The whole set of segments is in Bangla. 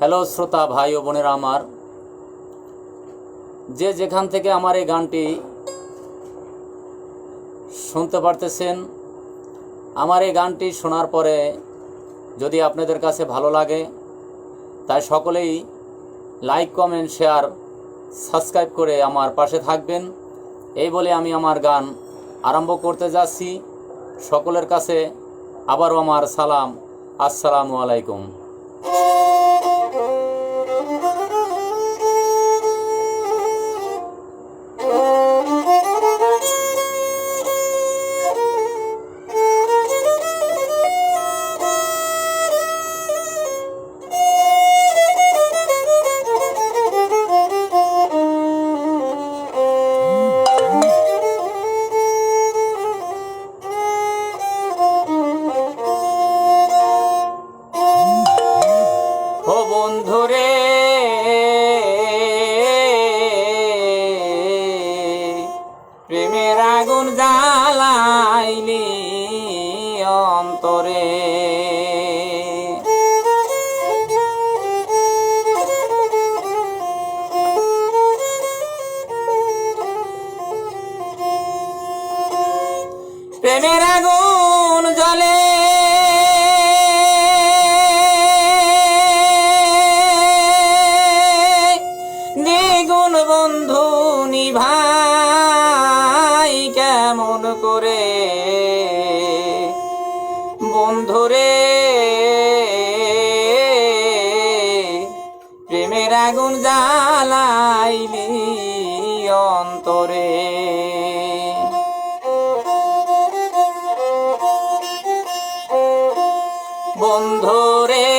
হ্যালো শ্রোতা, ভাই ও বোনেরা আমার। যে যেখান থেকে আমার এই গানটি শুনতে পারতেছেন, আমার এই গানটি শোনার পরে যদি আপনাদের কাছে ভালো লাগে, তাই সকলেই লাইক, কমেন্ট, শেয়ার, সাবস্ক্রাইব করে আমার পাশে থাকবেন। এই বলে আমি আমার গান আরম্ভ করতে যাচ্ছি। সকলের কাছে আবারও আমার সালাম। আসসালামু আলাইকুম। প্রেমের আগুন জলে দ্বিগুণ বন্ধু নিভাই কেমন করে? বন্ধুরে প্রেমের আগুন জ্বালাইলি অন্তরে। বন্ধুরে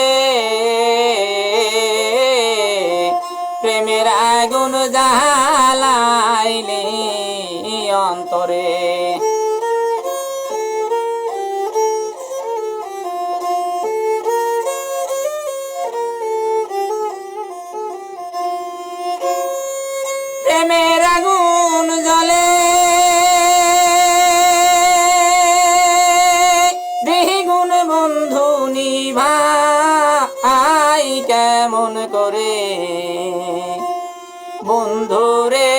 প্রেমের আগুন জ্বালাইলি অন্তরে। কেমন করে? বন্ধুরে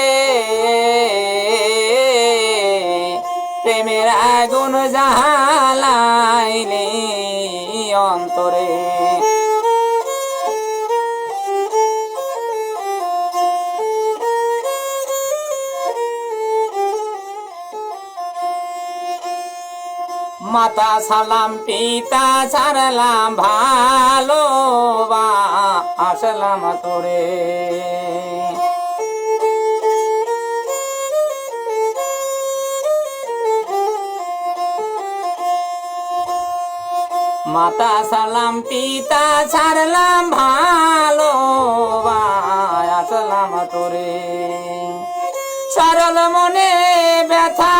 প্রেমের আগুন জালাইলে অন্তরে। মাতা সালাম পিতা ছাড়লাম ভালো তোরে মাতা সালাম পিতা ছাড়লাম ভালো আসলাম তোরে সরল মনে ব্যথা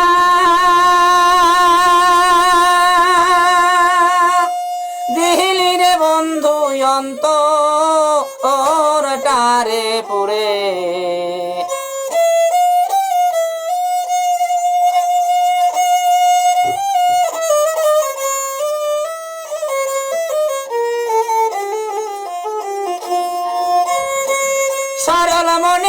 সরল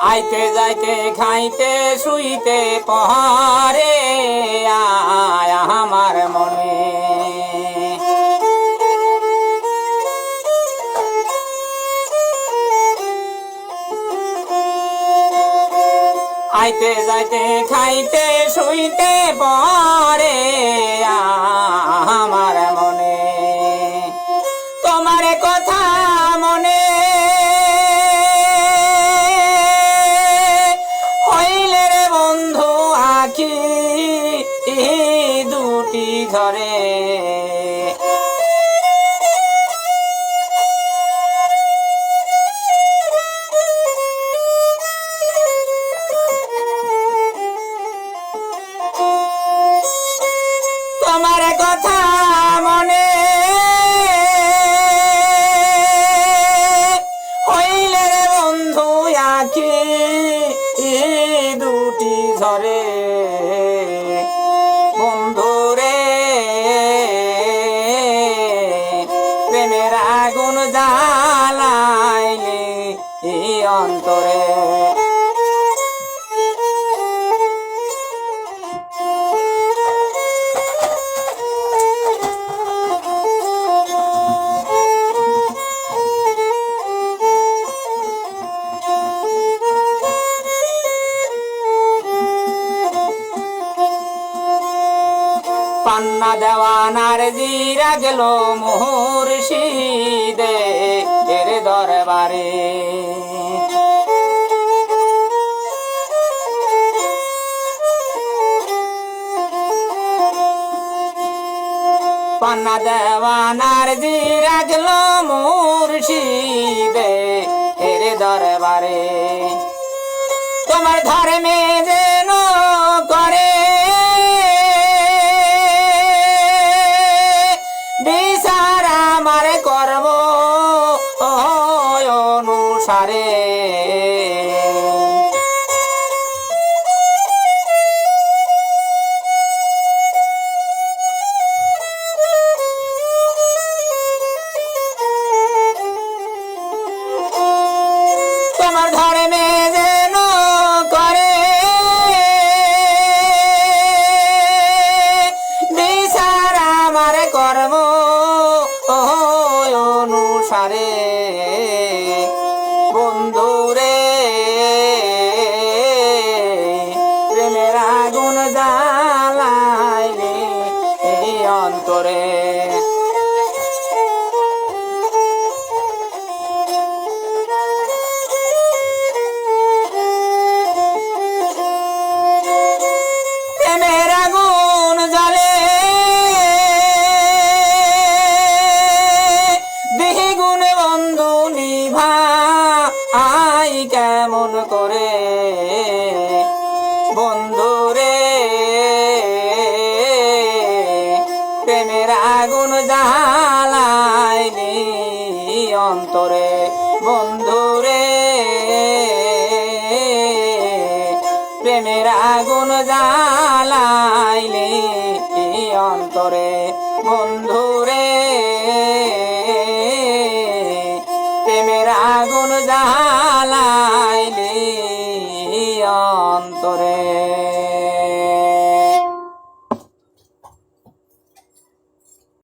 আইতে যাইতে খাইতে শুইতে পহারে আয় আমার মনে। আইতে যাইতে খাইতে শুইতে আমার আখি দুটি ঝরে পান্না দেওয়ানার জিরা গেল মুহুর্শিদে এর দরবারে। পান্না দেওয়ানার জিরা গেল মুর্শিদে এর দরবারে। তোমার ধর্মে যেন অনুসারে প্রেমের আগুন জ্বালাইনি অন্তরে বন্ধুরে। প্রেমের আগুন জালাইনি অন্তরে বন্ধুরে।